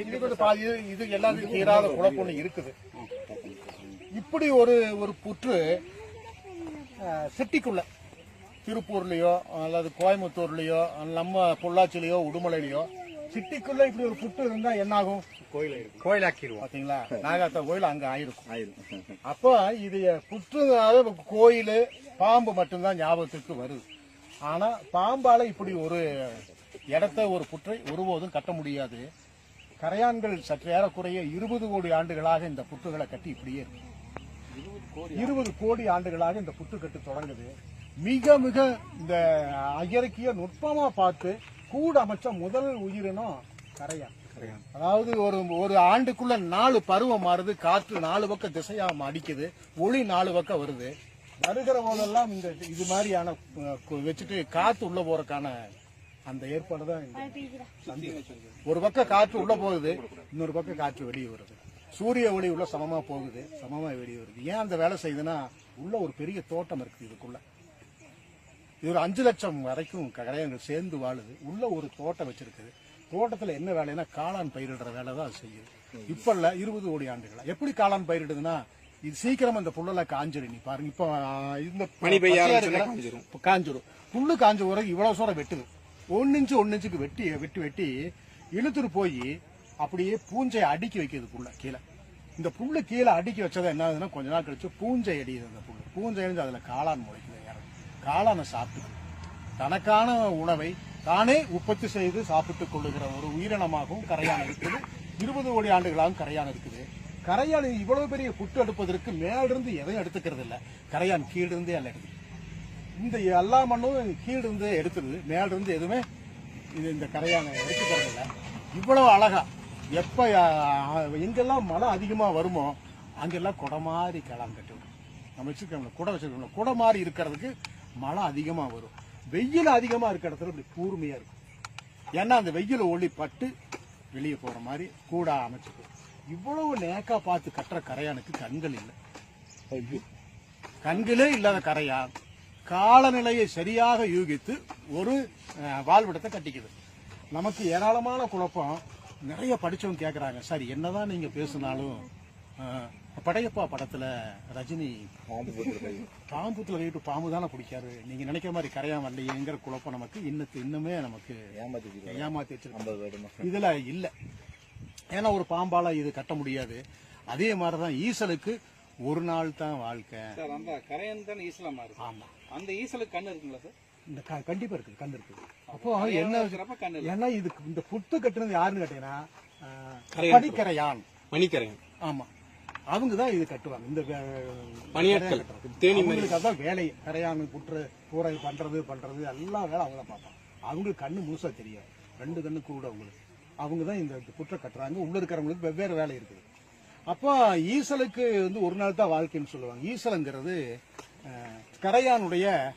இது எல்லாத்துக்கும் தீராத குழப்பம் ஒண்ணு இருக்குது. இப்படி ஒரு ஒரு புற்று சிட்டிக்குள்ள திருப்பூர்லயோ அல்லது கோயம்புத்தூர்லயோ நம்ம பொள்ளாச்சிலயோ உடுமலையிலயோ சிட்டிக்குள்ள இப்படி ஒரு புற்று இருந்தா என்ன ஆகும் கோயில் கோயிலாக்கிடுவோம். பாத்தீங்களா? நாகாத்தா கோயில் அங்க ஆயிருக்கும் ஆயிரும். அப்போ இது புற்றுனால கோயில் பாம்பு மட்டும்தான் ஞாபகத்துக்கு வருது. ஆனா பாம்பால இப்படி ஒரு இடத்த ஒரு புற்றை ஒருபோதும் கட்ட முடியாது. கரையான்கள் சற்று ஏறக்குறைய இருபது கோடி ஆண்டுகளாக இந்த புற்றுகளை கட்டி இப்படியே இருக்கு. இருபது கோடி ஆண்டுகளாக இந்த புற்றுக்கட்டு தொடங்குது. மிக மிக இந்த இயற்கைய நுட்பமா பார்த்து கூட அமைச்ச முதல் உயிரினம் கரையான். அதாவது ஒரு ஒரு ஆண்டுக்குள்ள நாலு பருவம் மாறுது. காற்று நாலு பக்கம் திசையா அடிக்குது. ஒளி நாலு பக்கம் வருது. வருகிற போதெல்லாம் இந்த இது மாதிரியான வச்சுட்டு காத்து உள்ள போறதுக்கான அந்த ஏற்பாடு தான். ஒரு பக்கம் காற்று உள்ள போகுது இன்னொரு பக்கம் காற்று வெளியே வருது. சூரிய ஒளி உள்ள சமமா போகுது சமமா வெளியே வருது. ஏன் அந்த வேலை செய்யுதுன்னா உள்ள ஒரு பெரிய தோட்டம் இருக்குது இதுக்குள்ள. இது ஒரு அஞ்சு லட்சம் வரைக்கும் கரையான்கள் சேர்ந்து வாழுது. உள்ள ஒரு தோட்டம் வச்சிருக்குது. தோட்டத்துல என்ன வேலைன்னா காளான் பயிரிடுற வேலை தான் அது செய்யுது. இப்ப இல்ல இருபது கோடி ஆண்டுகளா. எப்படி காளான் பயிரிடுதுன்னா இது சீக்கிரம் அந்த புல்லெல்லாம் காஞ்சிரும். நீ பாருங்க இப்போ இந்த மணி பெய்ய காஞ்சிரும். இப்ப காஞ்சிரும். புல்லு காஞ்ச பிறகு இவ்வளவு சூரம் வெட்டுது. ஒன்னு இன்ச்சு ஒன்னு இன்ச்சுக்கு வெட்டி வெட்டி வெட்டி இழுத்துட்டு போய் அப்படியே பூஞ்சையை அடுக்கி வைக்கிறது புள்ள கீழே. இந்த புல்லு கீழே அடுக்கி வச்சதை என்ன ஆகுதுன்னா கொஞ்ச நாள் கழிச்சு பூஞ்சை அடியுது அந்த புல்லு. பூஞ்சை அடிஞ்சு அதுல காளான் முளைக்குது யாரும் காளானை சாப்பிட்டு தனக்கான உணவை தானே உற்பத்தி செய்து சாப்பிட்டுக் கொள்ளுகிற ஒரு உயிரினமாகவும் கரையான் இருக்குது. இருபது கோடி ஆண்டுகளாகவும் கரையான் இருக்குது. கரையான் இவ்வளவு பெரிய புட்டு எடுப்பதற்கு மேலிருந்து எதையும் எடுத்துக்கிறது இல்லை கரையான் கீழிருந்தே அல்ல எடுக்குது இந்த எல்லா மண்ணும் கீழிருந்து எடுத்துருது மேலிருந்து எதுவுமே இது இந்த கரையானை எடுத்துக்கிறது இல்ல இவ்வளவு அழகா. எப்ப எங்கெல்லாம் மழை அதிகமா வருமோ அங்கெல்லாம் குடை மாதிரி கிளம் கட்டுவோம் நம்ம வச்சிருக்கோம்ல குடை வச்சிருக்கோம்ல குடை மாதிரி இருக்கிறதுக்கு மழை அதிகமா வரும். வெயில் அதிகமா இருக்கிற இடத்துல இப்படி கூர்மையா இருக்கும். ஏன்னா அந்த வெயில் ஒளி பட்டு வெளியே போற மாதிரி கூட அமைச்சுக்கும் இவ்வளவு நேக்கா பார்த்து கட்டுற கரையானுக்கு கண்கள் இல்லை. கண்களே இல்லாத கரையான் காலநிலையை சரியாக யூகித்து ஒரு வாழ்விடத்தை கட்டிக்குது. நமக்கு ஏராளமான குழப்பம். நிறைய படிச்சவங்க கேக்குறாங்க சார் என்னதான் நீங்க பேசினாலும் படையப்பா படத்துல ரஜினி பாம்புத்துல கைட்டு பாம்பு தானே பிடிக்காரு. நீங்க நினைக்கிற மாதிரி கரையான் வரலையேங்கிற குழப்பம் நமக்கு இன்னத்து இன்னுமே நமக்கு ஏமாத்தி வச்சிருக்கு. இதுல இல்ல. ஏன்னா ஒரு பாம்பால இது கட்ட முடியாது. அதே மாதிரிதான் ஈசலுக்கு ஒரு நாள் தான் வாழ்க்கை. சார் அந்த ஈசலுக்கு கண்ணு இருக்குங்களா சார்? இந்த கண்டிப்பா இருக்குது கண் இருக்குது. அப்போ என்ன இருக்கு. ஏன்னா இதுக்கு இந்த புத்து கட்டுனது யாருன்னு கேட்டீங்கன்னா. பனிக்கரையான். மணிக்கரையன் ஆமா. அவங்க தான் இது கட்டுவாங்க. இந்த பணியாட்கள். அவங்களுக்கு அதான் வேலை. கரையான் புற்று கூரை பண்றது பண்றது எல்லா வேலை அவங்க பார்ப்பாங்க. அவங்களுக்கு கண்ணு முழுசா தெரியாது. ரெண்டு கண்ணு கூட அவங்களுக்கு. அவங்க தான் இந்த புற்றை கட்டுறாங்க. உள்ள இருக்கிறவங்களுக்கு வெவ்வேறு வேலை இருக்குது. அப்போ ஈசலுக்கு வந்து ஒரு நாள் தான் வாழ்க்கைன்னு சொல்லுவாங்க. ஈசலுங்கிறது கரையானுடைய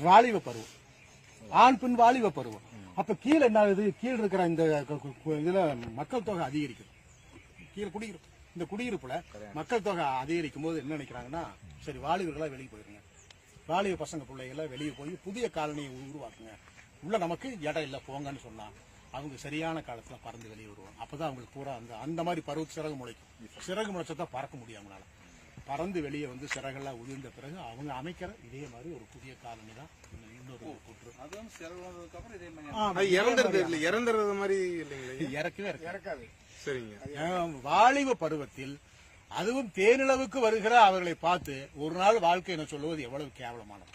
வாலிப பருவம். ஆண் பெண் வாலிப பருவம். அப்ப கீழே என்ன ஆகுது? கீழே இருக்கிற இந்த இதுல மக்கள் தொகை அதிகரிக்குது. கீழே குடியிருப்பு. இந்த குடியிருப்புல மக்கள் தொகை அதிகரிக்கும் போது என்ன நினைக்கிறாங்கன்னா சரி வாலிபர்களா வெளியே போயிருங்க. வாலிப பசங்க பிள்ளைகள்லாம் வெளியே போய் புதிய காலனியை உருவாக்குங்க. உள்ள நமக்கு இடம் இல்லை போங்கன்னு சொன்னா அவங்க சரியான காலத்துல பறந்து வெளியே வருவாங்க. அப்பதான் அவங்களுக்கு பூரா அந்த அந்த மாதிரி பருவ சிறகு முளைக்கும். சிறகு முளைச்சதான் பறக்க முடியும் அவங்களால. பறந்து வெளியே வந்து சிறகெல்லாம் உதிர்ந்த பிறகு அவங்க அமைக்கிற இதே மாதிரி ஒரு புதிய காலனி தான் இன்னொரு கூற்று. அதுவும் சிறந்ததுக்கு அப்புறம் இதே மாதிரி இறந்துருது இல்ல இறந்துறது மாதிரி இல்லைங்களே? இறக்கவே இறக்காது. சரிங்க. வாலிப பருவத்தில் அதுவும் தேனிலவுக்கு வருகிற அவர்களை பார்த்து ஒரு நாள் வாழ்க்கை என்ன சொல்லுவது எவ்வளவு கேவலமானது.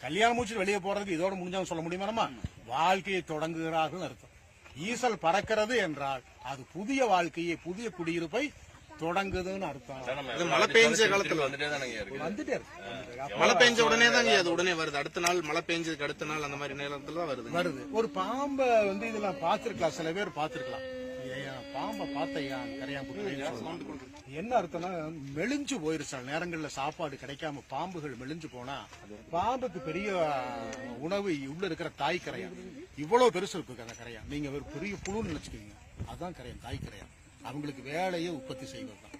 கல்யாணம் முடிச்சு வெளியே போறதுக்கு இதோட முடிஞ்சாலும் சொல்ல முடியுமா நம்ம? வாழ்க்கையை தொடங்குகிறார்கள் அர்த்தம். ஈசல் பறக்கிறது என்றால் அது புதிய வாழ்க்கையை புதிய குடியிருப்பை தொடங்குதுன்னு அர்த்தம். அது மழை பெஞ்ச காலத்துல வந்துட்டே தானங்க இருக்கு. வந்துட்டே இருக்கு. வந்துட்டே இருக்கு. மழை பெஞ்ச உடனே தாங்க அது உடனே வருது. அடுத்த நாள் மழை பெஞ்சதுக்கு அடுத்த நாள் அந்த மாதிரி நேரத்துல தான் வருது வருது. ஒரு பாம்பை வந்து இதெல்லாம் பார்த்திருக்கலாம். சில பேர் பார்த்திருக்கலாம். ஐயா, பாம்பை பார்த்தையா புட்டு என்ன அர்த்தம்னா மெலிஞ்சு போயிரு சில நேரங்கள்ல சாப்பாடு கிடைக்காம பாம்புகள் மெலிஞ்சு போனா பாம்புக்கு பெரிய உணவு உள்ள இருக்கிற தாய் கரையான் இவ்வளவு பெருசு இருக்கு அந்த கரையான் நீங்க ஒரு பெரிய புழுன்னு நினைச்சுக்கீங்க அதான் கரையான் தாய் கரையான் அவங்களுக்கு வேலையை உற்பத்தி செய்வது தான்.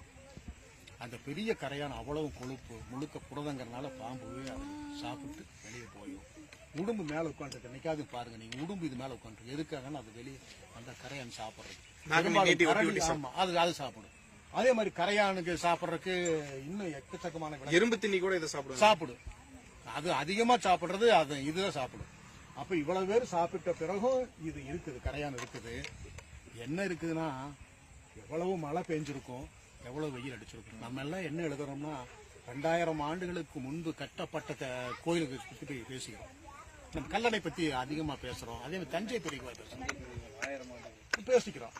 அந்த பெரிய கரையான் அவ்வளவு கொழுப்பு முழுக்க புரதங்கிறனால பாம்பு அதை சாப்பிட்டு வெளியே போயிடும் உடும்பு மேல உட்காந்துருக்கு என்னைக்காவது பாருங்க நீங்க உடும்பு இது மேல உட்காந்துருக்கு எதுக்காகன்னு அது வெளியே அந்த கரையான் சாப்பிடுறது. ஆமா அது அது சாப்பிடும். அதே மாதிரி கரையானுக்கு சாப்பிடுறதுக்கு இன்னும் எக்கச்சக்கமான எறும்பு தின்னி கூட இதை சாப்பிடுவாங்க. சாப்பிடும். அது அதிகமா சாப்பிடுறது அது இதுதான் சாப்பிடும். அப்ப இவ்வளவு பேர் சாப்பிட்ட பிறகும் இது இருக்குது கரையான் இருக்குது. என்ன இருக்குதுன்னா எவ்வளவு மழை பெஞ்சிருக்கும் எவ்வளவு வெயில் அடிச்சிருக்கும். நம்ம எல்லாம் என்ன எழுதுறோம்னா ரெண்டாயிரம் ஆண்டுகளுக்கு முன்பு கட்டப்பட்ட கோயிலுக்கு பத்தி பேசுகிறோம். நம்ம கல்லணை பத்தி அதிகமா பேசுறோம். அதே மாதிரி தஞ்சை பெரிய கோயில் பேசுறோம். பேசிக்கிறோம்.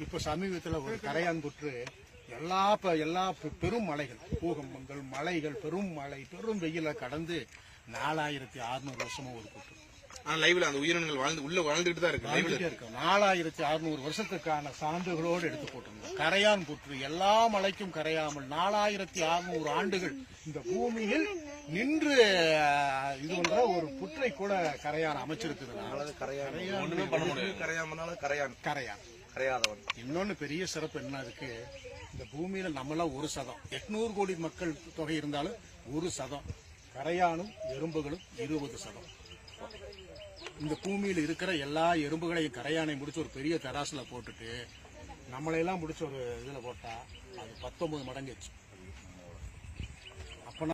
இப்ப சமீபத்துல ஒரு கரையான்புற்று எல்லா எல்லா பெரும் மலைகள் பூகம்பங்கள் மலைகள் பெரும் மலை பெரும் வெயில கடந்து நாலாயிரத்தி அறுநூறு வருஷமா ஒரு புற்று ஆனா லைவ்ல அந்த உயிரினங்கள் வாழ்ந்து உள்ள வாழ்ந்துட்டு தான் இருக்கு லைவ்ல இருக்கு. நாலாயிரத்தி அறுநூறு வருஷத்துக்கான சான்றுகளோடு எடுத்து போட்டிருந்தோம். கரையான் புற்று எல்லா மலைக்கும் கரையாமல் நாலாயிரத்தி அறுநூறு ஆண்டுகள் இந்த பூமியில் நின்று இது பண்ற ஒரு புற்றை கூட கரையான் அமைச்சிருக்குதுன்னா ஒண்ணுமே பண்ண முடியாது. கரையான் கரையான். கரையாதவன். இன்னொன்னு பெரிய சிறப்பு என்ன இருக்கு? இந்த பூமியில நம்மளாம் ஒரு சதம். எட்நூறு கோடி மக்கள் தொகை இருந்தாலும் ஒரு சதம். கரையானும் எறும்புகளும் இருபது சதம். இந்த பூமியில் இருக்கிற எல்லா எறும்புகளையும் கரையானை முடிச்சு ஒரு பெரிய தராசில் போட்டுட்டு நம்மளையெல்லாம் முடிச்ச ஒரு இதில் போட்டால் அது பத்தொம்பது மடங்கு